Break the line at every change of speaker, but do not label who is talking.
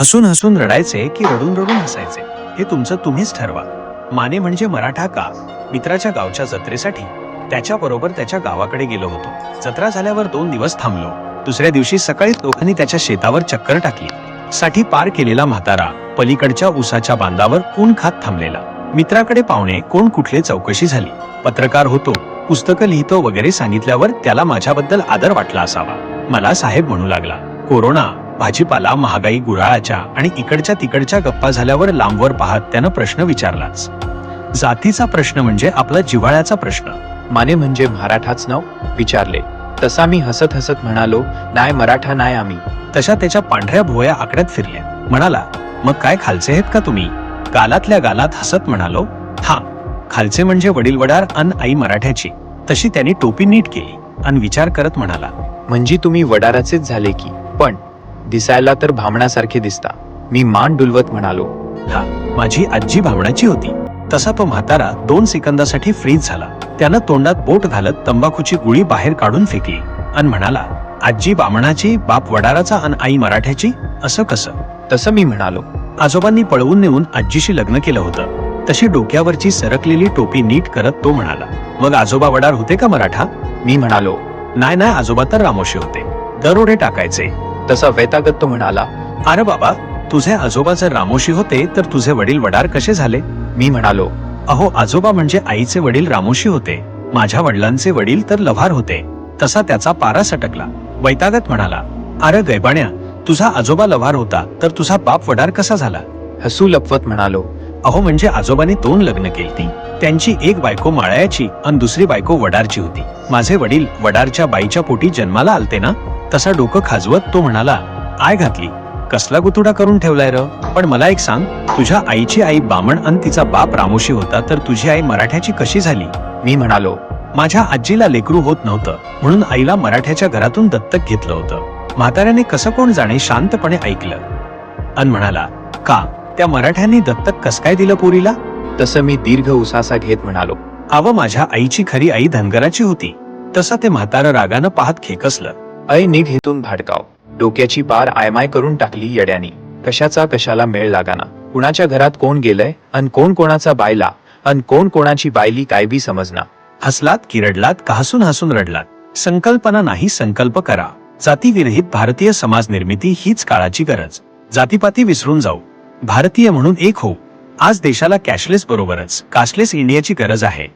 हसून हसून रडायचे की रडून रडून हसायचे हे तुमचं तुम्हीच ठरवा. माने म्हणजे मराठा का? मित्राच्या गावच्या जत्रेसाठी? त्याच्याबरोबर त्याच्या गावाकडे गेलो होतो. जत्रा झाल्यावर दोन दिवस थांबलो. दुसऱ्या दिवशी सकाळी दोघांनी त्याच्या शेतावर चक्कर टाकली. साठी पार केलेला म्हातारा पलीकडच्या उसाच्या बांधावर कोण खात थांबलेला? मित्राकडे पाहुणे कोण कुठले चौकशी झाली? पत्रकार होतो पुस्तकं लिहितो वगैरे सांगितल्यावर त्याला माझ्याबद्दल आदर वाटला असावा. मला साहेब म्हणू लागला कोरोना भाजीपाला महागाई गुराळाच्या आणि इकडच्या तिकडच्या गप्पा झाल्यावर लांबवर पाहत त्यानं प्रश्न विचारलाच. जातीचा प्रश्न म्हणजे आपला जिव्हाळ्याचा प्रश्न.
माने म्हणजे मराठाच नाव? विचारले. तसा मी हसत हसत म्हणालो नाय मराठा नाय आम्ही.
तशा त्याच्या पांढऱ्या भुवया आकड्यात फिरल्या. म्हणाला मग काय खालचे आहेत का तुम्ही? गालातल्या गालात हसत म्हणालो हा खालचे म्हणजे वडील वडार अन आई मराठ्याची. तशी त्यांनी टोपी नीट केली अन विचार करत म्हणाला
म्हणजे तुम्ही वडाराचेच झाले की पण दिसायला तर भामणासारखे दिसता. मी मान डुलवत म्हणालो
हा माझी आजी भावणाची होती. तसा तो म्हातारा दोन सेकंदासाठी फ्रीज झाला. त्यानं तोंडात बोट घालत तंबाखूची गुळी बाहेर काढून फेकली अन म्हणाला आजी बामणाची बाप वडाराचा अन आई मराठ्याची? असं कसं?
तसं मी म्हणालो
आजोबांनी पळवून नेऊन आजीशी लग्न केलं होतं. तशी डोक्यावरची सरकलेली टोपी नीट करत तो म्हणाला मग आजोबा वडार होते का मराठा?
मी म्हणालो
नाही नाही आजोबा तर रामोशी होते. दरोडे टाकायचे.
तसा वैतागत तो म्हणाला
अरे बाबा तुझे आजोबा जर रामोशी होते तर तुझे वडील वडार कसे झाले?
मी म्हणालो
अहो आजोबा म्हणजे आईचे वडील रामोशी होते माझ्या वडिलांचे वडील तर लव्हार होते. तसा त्याचा पारा सटकला. वैतागत म्हणाला अरे गैबाण्या तुझा आजोबा लव्हार होता तर तुझा बाप वडार कसा झाला?
हसू लपवत म्हणालो
अहो म्हणजे आजोबाने दोन लग्न केली त्यांची एक बायको माळ्याची आणि दुसरी बायको वडारची होती. माझे वडील वडारच्या बाईच्या पोटी जन्माला आलते ना? तसा डोकं खाजवत तो म्हणाला आय घातली. कसला गुतुडा करून ठेवलाय र? पण मला एक सांग तुझ्या आईची आई बामण आणि तिचा बाप रामोशी होता तर तुझी आई मराठ्याची कशी झाली?
मी म्हणालो
माझ्या आजीला लेकरू होत नव्हतं म्हणून आईला मराठ्याच्या घरातून दत्तक घेतलं होतं. म्हाताऱ्याने कसं कोण जाणे शांतपणे ऐकलं. अन म्हणाला का त्या मराठ्यांनी दत्तक कस काय दिलं पोरीला?
तसं मी दीर्घ उसासा घेत म्हणालो
अव माझ्या आईची खरी आई धनगराची होती. तसा ते म्हातारं रागानं पाहत खेकसलं.
अय निघ हेतून भाडकाव डोक्याची पार आयमाय करून टाकली येड्यानी. कशाचा कशाला मेळ लागाना. कुणाच्या घरात कोण गेलंय अन कोण कोणाचा बायला अन कोण कोणाची बायली काय बी समजना.
हसलात किरडलात का हसून हसून रडलात. संकल्पना नाही संकल्प करा. जातीविरहित भारतीय समाज निर्मिती हीच काळाची गरज. जातीपाती विसरून जाऊ. भारतीय म्हणून एक होऊ. आज देशाला कॅशलेस बरोबरच कास्टलेस इंडियाची गरज आहे.